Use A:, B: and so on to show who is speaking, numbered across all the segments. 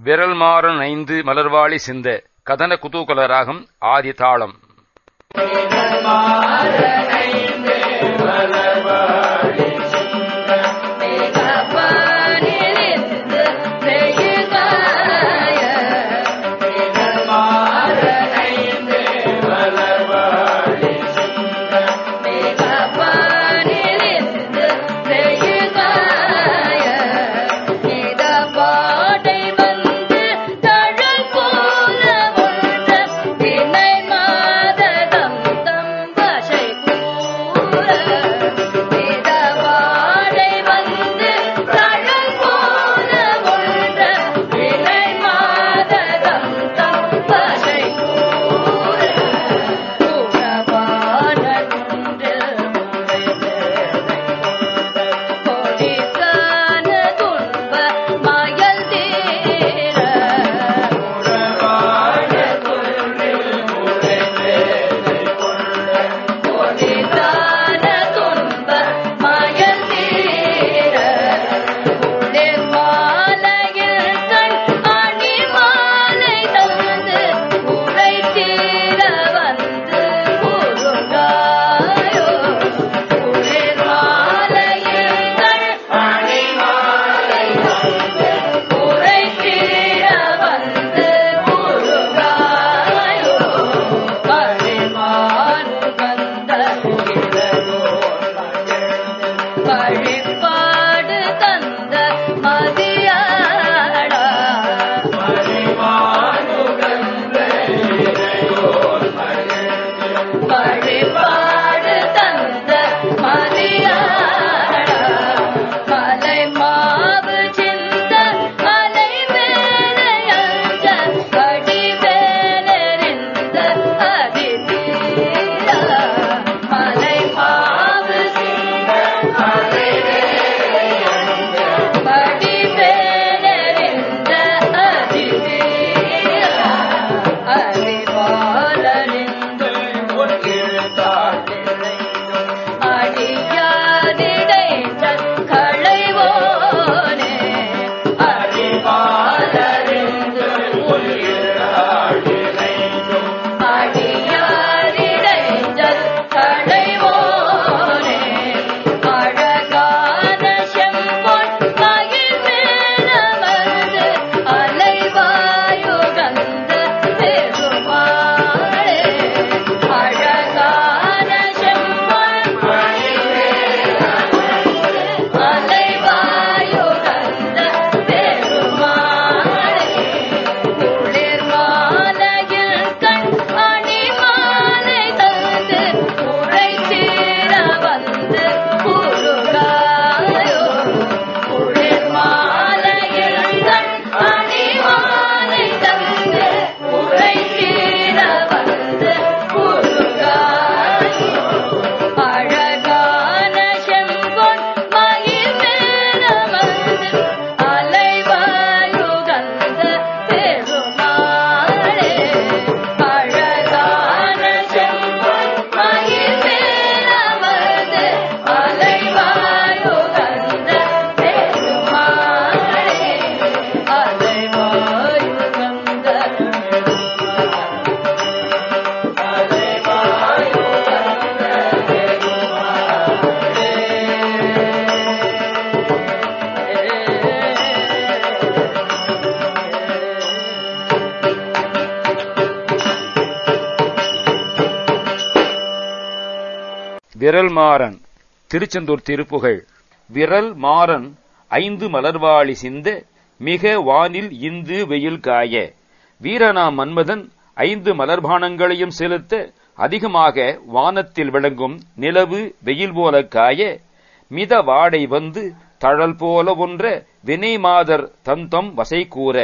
A: விரல் மாறன் ஐந்து மலர்வாளி சிந்த கதன குதூகல ராகம் ஆதி தாளம் விரல் மாறன் திருச்செந்தூர் திருப்புகழ். விரல் மாறன் ஐந்து மலர்வாளி சிந்த மிக வானில் இந்து வெயில் காய. வீரனா மன்மதன் ஐந்து மலர்பானங்களையும் செலுத்த அதிகமாக வானத்தில் விளங்கும் நிலவு வெயில் போல காய. மித வாடை வந்து தழல் போல ஒன்ற வினை மாதர் தந்தம் வசை கூற.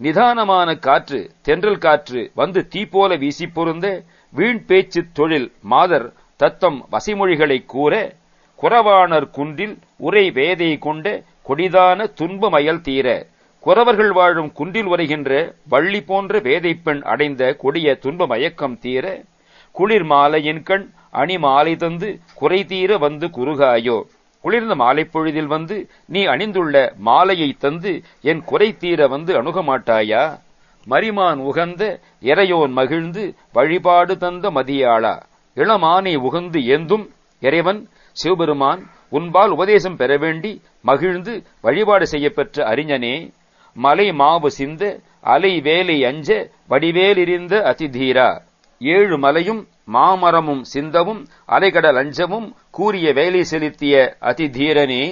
A: நிதானமான காற்று தென்றல் காற்று வந்து தீ போல வீசி பொருந்த வீண் பேச்சு தொழில் மாதர் தத்தம் வசிமொழிகளைக் கூற குறவாணர் குன்றில் உரை வேதை கொண்ட கொடிதான துன்பமயல் தீர. குறவர்கள் வாழும் குன்றில் உரைகின்ற வள்ளி போன்ற வேதைப்பெண் அடைந்த கொடிய துன்ப மயக்கம் தீர. குளிர் மாலையின் கண் அணி மாலை தந்து குறை தீர வந்து குறுகாயோ.
B: குளிர்ந்த மாலைப்பொழுதில் வந்து நீ அணிந்துள்ள மாலையை தந்து என் குறை தீர வந்து அணுக மாட்டாயா மரிமான் உகந்த இறையோன் மகிழ்ந்து வழிபாடு தந்த மதியாளா? இளமானை உகந்து ஏந்தும் இறைவன் சிவபெருமான் உன்பால் உபதேசம் பெற வேண்டி மகிழ்ந்து வழிபாடு செய்யப்பெற்ற அறிஞனே மலை மாவு சிந்த அலை வேலை அஞ்ச வடிவேலிருந்த அதிதீரா ஏழு மலையும் மாமரமும் சிந்தவும் அலைகடல் அஞ்சமும் கூறிய வேலை செலுத்திய அதிதீரனே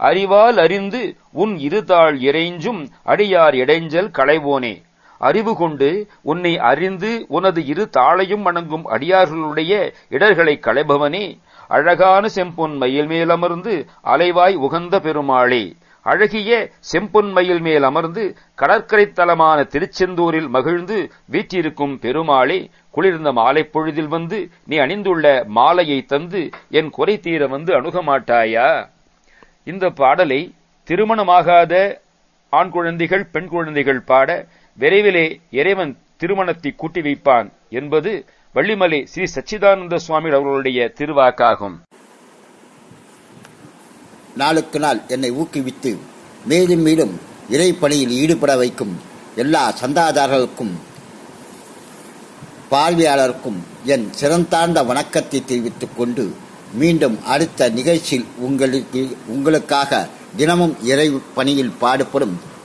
B: அறிவால் அறிந்து உன் இருதாள் இறைஞ்சும் அடியார் இடைஞ்சல் களைவோனே. அறிவு கொண்டு உன்னை அறிந்து உனது இரு தாளையும் வணங்கும் அடியார்களுடைய இடர்களை களைபவனே. அழகான செம்பொன் மயில் மேல் அமர்ந்து அலைவாய் உகந்த பெருமாளே. அழகிய செம்பொன் மயில் மேல் அமர்ந்து கடற்கரை தலமான திருச்செந்தூரில் மகிழ்ந்து வீற்றிருக்கும் பெருமாளே குளிர்ந்த மாலை பொழுதில் வந்து நீ அணிந்துள்ள மாலையை தந்து என் குறை தீர வந்து அணுக மாட்டாயா? இந்த பாடலை திருமணமாகாத ஆண் குழந்தைகள் பெண் குழந்தைகள் பாட விரைவிலே இறைவன் திருமணத்தை கூட்டி வைப்பான் என்பது வள்ளிமலை ஸ்ரீ சச்சிதானந்த சுவாமி அவர்களுடைய திருவாக்காகும்.
C: நாளுக்கு நாள் என்னை ஊக்குவித்து மேலும் மேலும் இறைப்பணியில் ஈடுபட வைக்கும் எல்லா சந்தாதாரர்களுக்கும் பார்வையாளருக்கும் என் சிறந்தார்ந்த வணக்கத்தை தெரிவித்துக் கொண்டு மீண்டும் அடுத்த நிகழ்ச்சியில் உங்களுக்கு உங்களுக்காக தினமும் இறை பணியில் பாடுபடும்